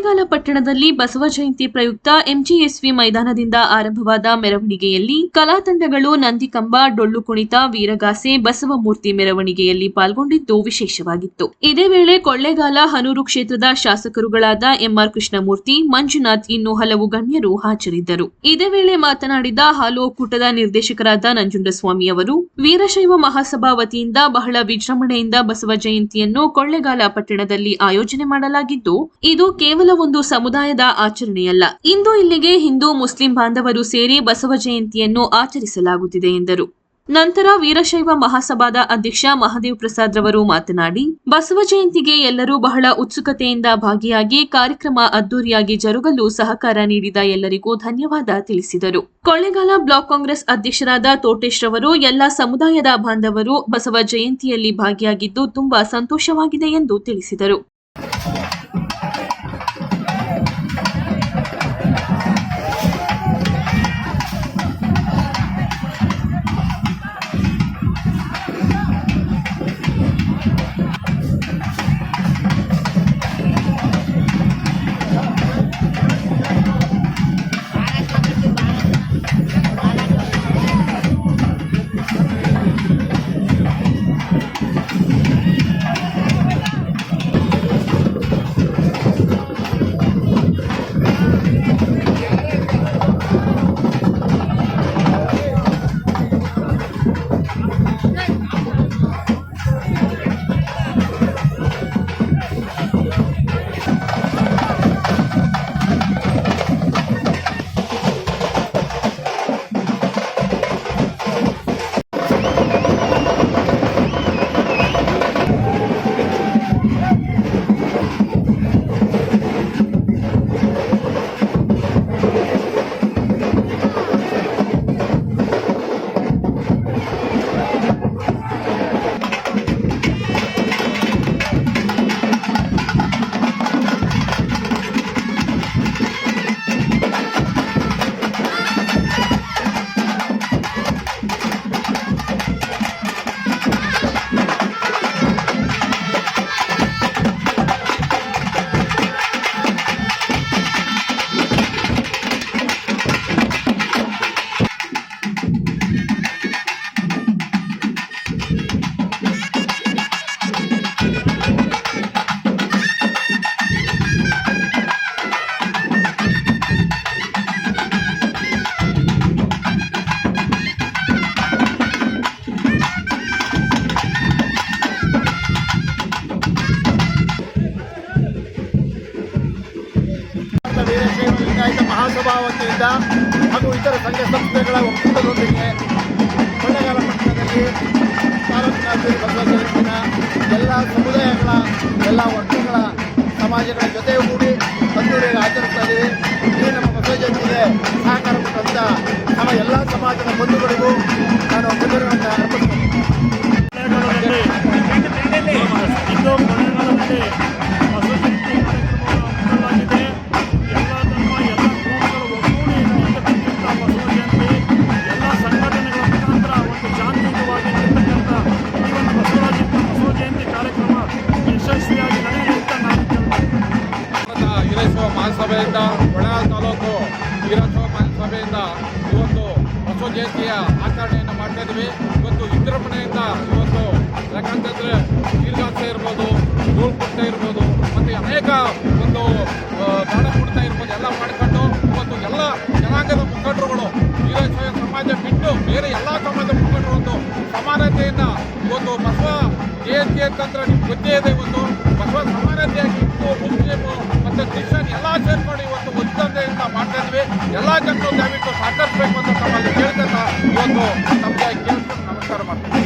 ಕೊಳ್ಳೇಗಾಲ ಪಟ್ಟಣದಲ್ಲಿ ಬಸವ ಜಯಂತಿ ಪ್ರಯುಕ್ತ ಎಂಜಿಎಸ್ವಿ ಮೈದಾನದಿಂದ ಆರಂಭವಾದ ಮೆರವಣಿಗೆಯಲ್ಲಿ ಕಲಾ ತಂಡಗಳು ನಂದಿಕಂಬ, ಡೊಳ್ಳು ಕುಣಿತ, ವೀರಗಾಸೆ, ಬಸವಮೂರ್ತಿ ಮೆರವಣಿಗೆಯಲ್ಲಿ ಪಾಲ್ಗೊಂಡಿದ್ದು ವಿಶೇಷವಾಗಿತ್ತು. ಇದೇ ವೇಳೆ ಕೊಳ್ಳೇಗಾಲ ಹನೂರು ಕ್ಷೇತ್ರದ ಶಾಸಕರುಗಳಾದ ಎಂಆರ್ ಕೃಷ್ಣಮೂರ್ತಿ, ಮಂಜುನಾಥ್ ಇನ್ನು ಹಲವು ಗಣ್ಯರು ಹಾಜರಿದ್ದರು. ಇದೇ ವೇಳೆ ಮಾತನಾಡಿದ ಹಾಲು ಒಕ್ಕೂಟದ ನಿರ್ದೇಶಕರಾದ ನಂಜುಂಡಸ್ವಾಮಿ ಅವರು, ವೀರಶೈವ ಮಹಾಸಭಾ ವತಿಯಿಂದ ಬಹಳ ವಿಜೃಂಭಣೆಯಿಂದ ಬಸವ ಜಯಂತಿಯನ್ನು ಕೊಳ್ಳೇಗಾಲ ಪಟ್ಟಣದಲ್ಲಿ ಆಯೋಜನೆ ಮಾಡಲಾಗಿದ್ದು, ಇದು ಕೇವಲ ಒಂದು ಸಮುದಾಯದ ಆಚರಣೆಯಲ್ಲ. ಇಂದು ಇಲ್ಲಿಗೆ ಹಿಂದೂ ಮುಸ್ಲಿಂ ಬಾಂಧವರು ಸೇರಿ ಬಸವ ಜಯಂತಿಯನ್ನು ಆಚರಿಸಲಾಗುತ್ತಿದೆ ಎಂದರು. ನಂತರ ವೀರಶೈವ ಮಹಾಸಭಾದ ಅಧ್ಯಕ್ಷ ಮಹಾದೇವ್ ಪ್ರಸಾದ್ ರವರು ಮಾತನಾಡಿ, ಬಸವ ಜಯಂತಿಗೆ ಎಲ್ಲರೂ ಬಹಳ ಉತ್ಸುಕತೆಯಿಂದ ಭಾಗಿಯಾಗಿ ಕಾರ್ಯಕ್ರಮ ಅದ್ದೂರಿಯಾಗಿ ಜರುಗಲು ಸಹಕಾರ ನೀಡಿದ ಎಲ್ಲರಿಗೂ ಧನ್ಯವಾದ ತಿಳಿಸಿದರು. ಕೊಳ್ಳೆಗಾಲ ಬ್ಲಾಕ್ ಕಾಂಗ್ರೆಸ್ ಅಧ್ಯಕ್ಷರಾದ ತೋಟೇಶ್ ರವರು, ಎಲ್ಲ ಸಮುದಾಯದ ಬಾಂಧವರು ಬಸವ ಜಯಂತಿಯಲ್ಲಿ ಭಾಗಿಯಾಗಿದ್ದು ತುಂಬಾ ಸಂತೋಷವಾಗಿದೆ ಎಂದು ತಿಳಿಸಿದರು. ವತಿಯಿಂದ ಹಾಗೂ ಇತರ ಸಂಘ ಸಂಸ್ಥೆಗಳ ಒಕ್ಕೂಟದೊಂದಿಗೆ ಕೊಳ್ಳೇಗಾಲ ಪಟ್ಟಣದಲ್ಲಿ ತಾಲೂಕಿನ ಬಸವ ಜಯಂತಿನ ಎಲ್ಲ ಸಮುದಾಯಗಳ, ಎಲ್ಲ ವರ್ಗಗಳ, ಸಮಾಜಗಳ ಜೊತೆಗೂಡಿ ಅದ್ದೂರಿಯಾಗಿ ಆಚರಿಸ್ತಾ ಇದ್ದೀವಿ ಈ ನಮ್ಮ ಬಸವ ಜಯಂತಿಗೆ ಸಹಕಾರ ಕೊಟ್ಟಂಥ ನಮ್ಮ ಎಲ್ಲ ಸಮಾಜದ ಬಂಧುಗಳಿಗೂ ನಾನು ಮಹಾಸಭೆಯಿಂದ ಕೊಳೆಗಾಲ ತಾಲೂಕು ವೀರತ್ವ ಮಹಾಸಭೆಯಿಂದ ಇವತ್ತು ಬಸವ ಜಯಂತಿಯ ಆಚರಣೆಯನ್ನು ಮಾಡ್ತಾ ಇದ್ದೀವಿ. ಇವತ್ತು ವಿಜೃಂಭಣೆಯಿಂದ ಇವತ್ತು ಯಾಕಂತಂದ್ರೆ ವೀರಗಾಸೆ ಇರ್ಬೋದು, ಧೂಳು ಕುಟ್ಟ ಇರ್ಬೋದು, ಮತ್ತು ಅನೇಕ ಒಂದು ನಾಡ ಕುಣಿತ ಇರ್ಬೋದು, ಎಲ್ಲ ಮಾಡಿಕೊಂಡು ಇವತ್ತು ಎಲ್ಲ ಜನಾಂಗದ ಮುಖಂಡರುಗಳು, ವೀರಶೈವ ಸಮಾಜ ಬಿಟ್ಟು ಬೇರೆ ಎಲ್ಲ ಸಮಾಜದ ಮುಖಂಡರು ಒಂದು ಸಮಾನತೆಯಿಂದ ಇವತ್ತು ಬಸವ ಜಯಂತಿ ಅಂತಂದ್ರೆ ನಿಮ್ಗೆ ಗೊತ್ತೇ ಇದೆ ಇವತ್ತು. ಬಸವ ಸಮಾನತೆಯಾಗಿ ಮುಸ್ಲಿಮು ಮತ್ತು ಕ್ರಿಶ್ಚಿಯನ್ ಎಲ್ಲ ಸೇರ್ಕೊಂಡು ಇವತ್ತು ಒತ್ತಂದೆಯಿಂದ ಮಾಡ್ತಾ ಇದ್ವಿ. ಎಲ್ಲ ಜನರು ದಯವಿಟ್ಟು ಸಹಕರಿಸಬೇಕು ಅಂತ ತಮ್ಮಲ್ಲಿ ಕೇಳ್ತಾ ಇವತ್ತು ನಮಗೆ ಕೇಳ್ಕೊಂಡು ನಮಸ್ಕಾರ ಮಾಡ್ತೀನಿ.